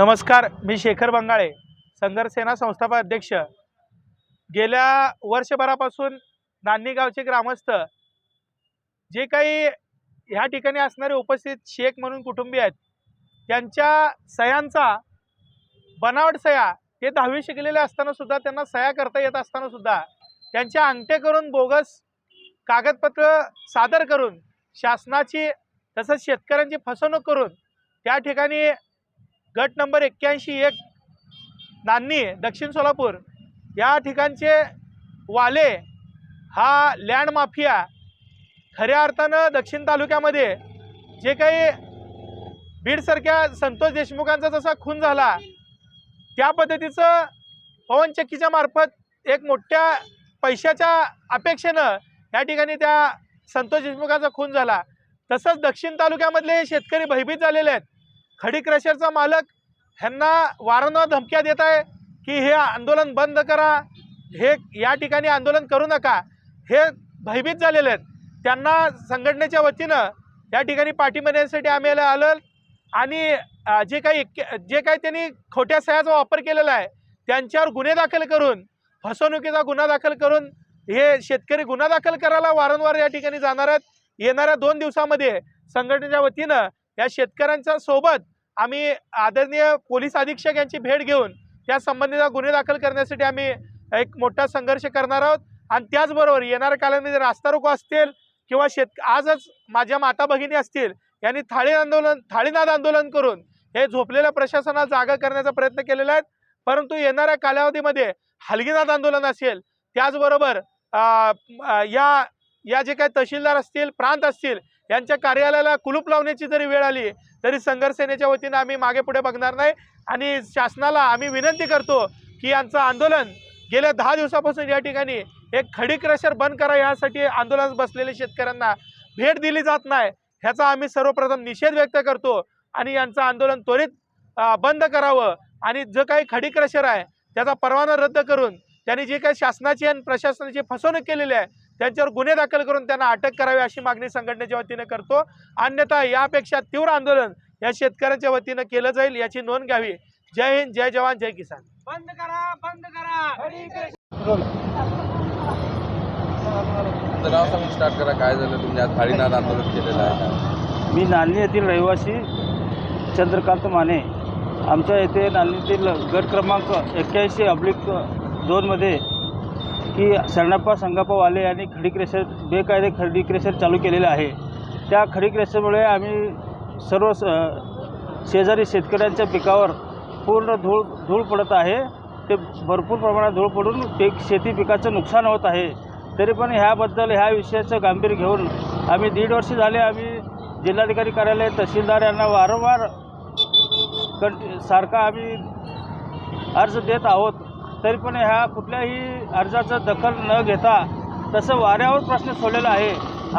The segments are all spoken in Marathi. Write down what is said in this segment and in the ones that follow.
नमस्कार मी शेखर बंगाळे संघर्ष सेना संस्थापक अध्यक्ष. गेल्या वर्षभरापासून नान्नी गावचे ग्रामस्थ जे काही ह्या ठिकाणी असणारे उपस्थित शेख म्हणून कुटुंबीय आहेत त्यांच्या सह्यांचा बनावट सह्या ते दहावी शिकलेले असताना सुद्धा त्यांना सह्या करता येत असताना सुद्धा त्यांच्या अंगठे करून बोगस कागदपत्र सादर करून शासनाची तसंच शेतकऱ्यांची फसवणूक करून त्या ठिकाणी गट नंबर एक्क्याऐंशी एक नान्नी दक्षिण सोलापूर. या ठिकाणचे वाले हा लँड माफिया खऱ्या अर्थानं दक्षिण तालुक्यामध्ये जे काही बीडसारख्या संतोष देशमुखांचा जसा खून झाला त्या पद्धतीचं पवनचक्कीच्या मार्फत एक मोठ्या पैशाच्या अपेक्षेनं या ठिकाणी त्या संतोष देशमुखांचा खून झाला. तसंच दक्षिण तालुक्यामधले शेतकरी भयभीत झालेले आहेत. खडी क्रशरचा मालक ह्यांना वारंवार धमक्या देत आहे की हे आंदोलन बंद करा हे या ठिकाणी आंदोलन करू नका. हे भयभीत झालेले आहेत. त्यांना संघटनेच्या वतीनं या ठिकाणी पाठिंबा देण्यासाठी आम्ही याला आलो आणि जे काही जे काही त्यांनी खोट्या सह्याचा वापर केलेला आहे त्यांच्यावर गुन्हे दाखल करून फसवणुकीचा गुन्हा दाखल करून हे शेतकरी गुन्हा दाखल करायला वारंवार या ठिकाणी जाणार आहेत. येणाऱ्या दोन दिवसामध्ये संघटनेच्या वतीनं या शेतकऱ्यांच्या सोबत आम्ही आदरणीय पोलीस अधीक्षक यांची भेट घेऊन त्या संबंधीचा गुन्हे दाखल करण्यासाठी आम्ही एक मोठा संघर्ष करणार आहोत. आणि त्याचबरोबर येणाऱ्या काळामध्ये रास्ता रोको असतील किंवा शेत आजच माझ्या माता भगिनी असतील यांनी थाळी आंदोलन थाळीनाद आंदोलन करून हे झोपलेल्या प्रशासनाला जागा करण्याचा प्रयत्न केलेला आहे. परंतु येणाऱ्या कालावधीमध्ये हलगीनाद आंदोलन असेल त्याचबरोबर या या जे काही तहसीलदार असतील प्रांत असतील यांच्या कार्यालयाला कुलूप लावण्याची जरी वेळ आली तरी संघर्षसेनेच्या वतीनं आम्ही मागे पुढे बघणार नाही. आणि शासनाला आम्ही विनंती करतो की यांचं आंदोलन गेल्या दहा दिवसापासून या ठिकाणी एक खडी क्रशर बंद करा. यासाठी आंदोलन बसलेल्या शेतकऱ्यांना भेट दिली जात नाही. ह्याचा आम्ही सर्वप्रथम निषेध व्यक्त करतो आणि यांचं आंदोलन त्वरित बंद करावं. आणि जो काही खडी क्रशर आहे त्याचा परवाना रद्द करून त्यांनी जे काही शासनाची आणि प्रशासनाची फसवणूक केलेली आहे त्यांच्यावर गुन्हे दाखल करून त्यांना अटक करावी अशी मागणी संघटनेच्या वतीनं करतो. अन्यथा यापेक्षा तीव्र आंदोलन या शेतकऱ्यांच्या वतीनं केलं जाईल याची नोंद घ्यावी. जय हिंद जय जवान जय किसान. बंद करा बंद करा. स्टार्ट करा काय झालं? तुम्ही आज थाळीनाद आंदोलन केलेलं आहे. मी नांदी येथील रहिवासी चंद्रकांत माने. आमच्या येथे नांदीतील गट क्रमांक एक्क्याऐंशी अब्लिक दोनमध्ये की शरणाप्पा संगाप्पावाले यांनी खडी क्रेशर बेकायदे खडी क्रेशर चालू केलेले आहे. त्या खडी क्रेशरमुळे आम्ही सर्व स शेजारी शेतकऱ्यांच्या पिकावर पूर्ण धूळ धूळ पडत आहे. ते भरपूर प्रमाणात धूळ पडून पीक शेती पिकाचं नुकसान होत आहे. तरी पण ह्याबद्दल ह्या विषयाचं गांभीर्य घेऊन आम्ही दीड वर्ष झाले आम्ही जिल्हाधिकारी कार्यालय तहसीलदार यांना वारंवार कंट सारखा आम्ही अर्ज देत आहोत. तरी पण ह्या कुठल्याही अर्जाचं दखल न घेता तसं वाऱ्यावर प्रश्न सोडलेला आहे.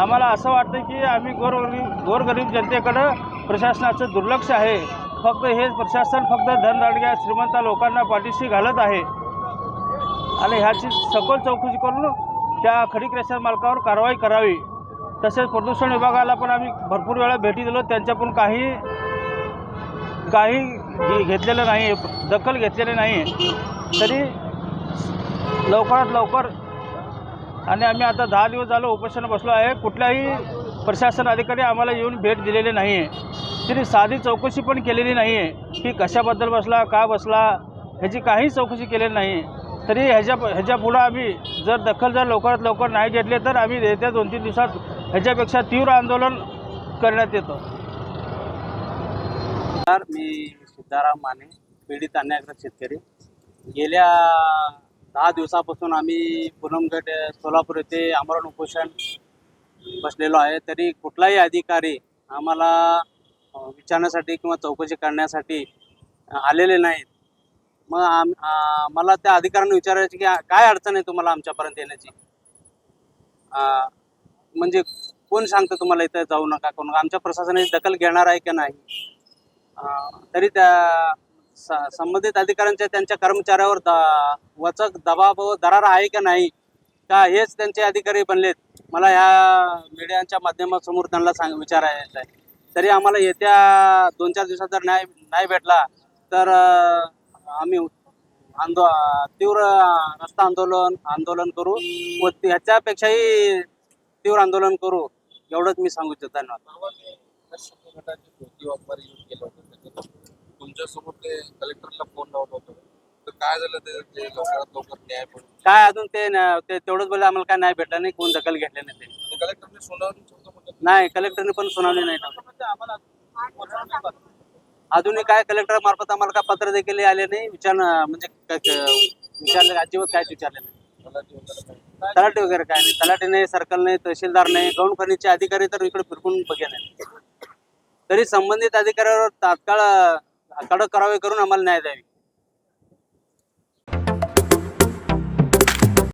आम्हाला असं वाटतं की आम्ही गोरगरीब गोरगरीब जनतेकडं प्रशासनाचं दुर्लक्ष आहे. फक्त हे प्रशासन फक्त धनदाडग्या श्रीमंत लोकांना पाठीशी घालत आहे. आणि ह्याची सखोल चौकशी करून त्या खडी क्रेशर मालकावर कारवाई करावी. तसेच प्रदूषण विभागाला पण आम्ही भरपूर वेळा भेटी दिलो. त्यांच्या पण काही काही घेतलेलं नाही दखल घेतलेली नाही तरी लवकरात लवकर आणि आम्ही आता दहा दिवस झालो उपोषण बसलो आहे. कुठल्याही प्रशासन अधिकारी आम्हाला येऊन भेट दिलेली नाही आहे तरी साधी चौकशी पण केलेली नाही आहे की कशाबद्दल बसला का बसला ह्याची काही चौकशी केलेली नाही तरी ह्याच्या ह्याच्या पुढं आम्ही जर दखल जर लवकरात लवकर नाही घेतले तर आम्ही येत्या दोन तीन दिवसात ह्याच्यापेक्षा तीव्र आंदोलन करण्यात येतं. नमस्कार मी सिद्धाराम माने पीडित अन्यायग्रस्त शेतकरी. गेल्या दहा दिवसापासून आम्ही पुनमगड सोलापूर येथे आमरण उपोषण बसलेलो आहे. तरी कुठलाही अधिकारी आम्हाला विचारण्यासाठी किंवा चौकशी करण्यासाठी आलेले नाहीत. मग आम मला त्या अधिकाऱ्यांना विचारायची की काय अडचण आहे तुम्हाला आमच्यापर्यंत येण्याची? म्हणजे कोण सांगतं तुम्हाला इथं जाऊ नका? कोण आमच्या प्रशासनाची दखल घेणार आहे की नाही? तरी त्या संबंधित अधिकाऱ्यांच्या त्यांच्या कर्मचाऱ्यावर द वचक दबाव व दरार आहे का नाही? का हेच त्यांचे अधिकारी बनलेत? मला ह्या मीडियाच्या माध्यमासमोर त्यांना सांग विचारायचं आहे. तरी आम्हाला येत्या दोन चार दिवसात जर न्याय नाही भेटला तर आम्ही आंदो तीव्र रस्ता आंदोलन आंदोलन करू व ह्याच्यापेक्षाही तीव्र आंदोलन करू एवढंच मी सांगू इच्छितो. धन्यवाद गटाची धोती वापर यूज केलं होतं तुमच्यासोबत ते कलेक्टरला फोन लावला होता. तर काय झालं ते ते लवकरात लवकर न्याय काय अजून ते न- ते तेवढंच बोलले आम्हाला काय नाही भेटलं नाही कोण दखल घेतले नाही ते. ते कलेक्टरने सुनावून म्हणजे नाही कलेक्टरने पण सुनावली नाही. अजूनही काय कलेक्टर मार्फत आम्हाला काय पत्र देखील आले नाही विचार म्हणजे विचारले अजिबात काहीच विचारले नाही. तलाठी वगैरे काय? तलाठी वगैरे काय नाही. तलाठी नाही सर्कल नाही तहसीलदार नाही गौण खनिजचे अधिकारी तर इकडे फिरकून बघे नाही. तरी संबंधित अधिकाऱ्यावर तात्काळ कडक कारवाई करून आम्हाला न्याय द्यावी.